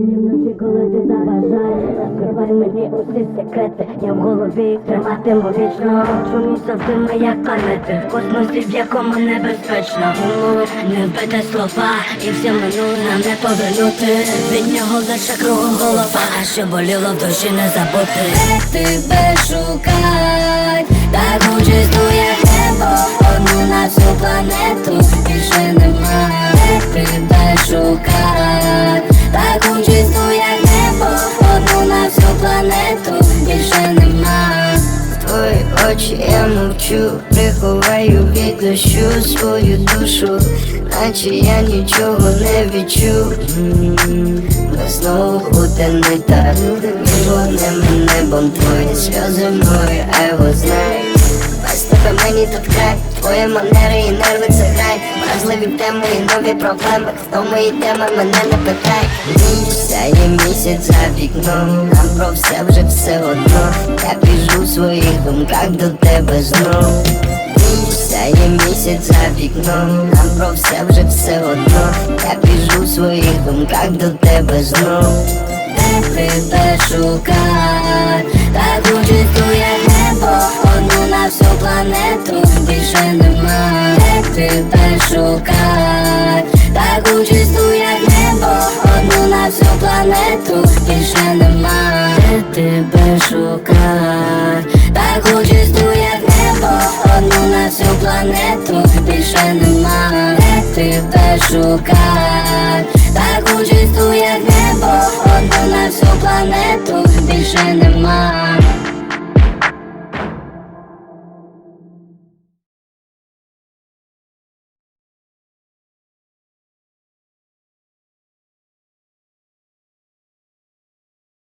Вдень і вночі, коли ти заважаєш Розкривай мені усі секрети. Я в голові триматиму вічно. Чому завжди ми як планети В космосі, в якому небезпечно. Тому не вбити слова І все минуле не повернути. Від нього лише кругом голова. А що боліло в душі не забути. Де тебе шукать мовчу, приховаю від дощу свою душу, наче я нічого не відчув. Знову будем не так, вогнем небом твої сльози мої, а його знає. Без тебе мені тут край, твої манери і нерви це грай Вразливі теми і нові проблеми, хто мої теми мене не питай Сяє місяць за вікном, нам про все вже все одно. Я біжу в своїх думках до тебе знов. Сяє місяць за вікном, нам про все вже все одно. Я біжу в своїх думках до тебе знов. Де тебе шукать Так учисто як небо. Одну на всю планету Більше нема. Де тебе шукать Так учисто планету Більше нема Де тебе шукай Так учисто як небо Одну на всю планету. Більше нема Де тебе шукай Так учисто як небо Одну на всю планету. Більше нема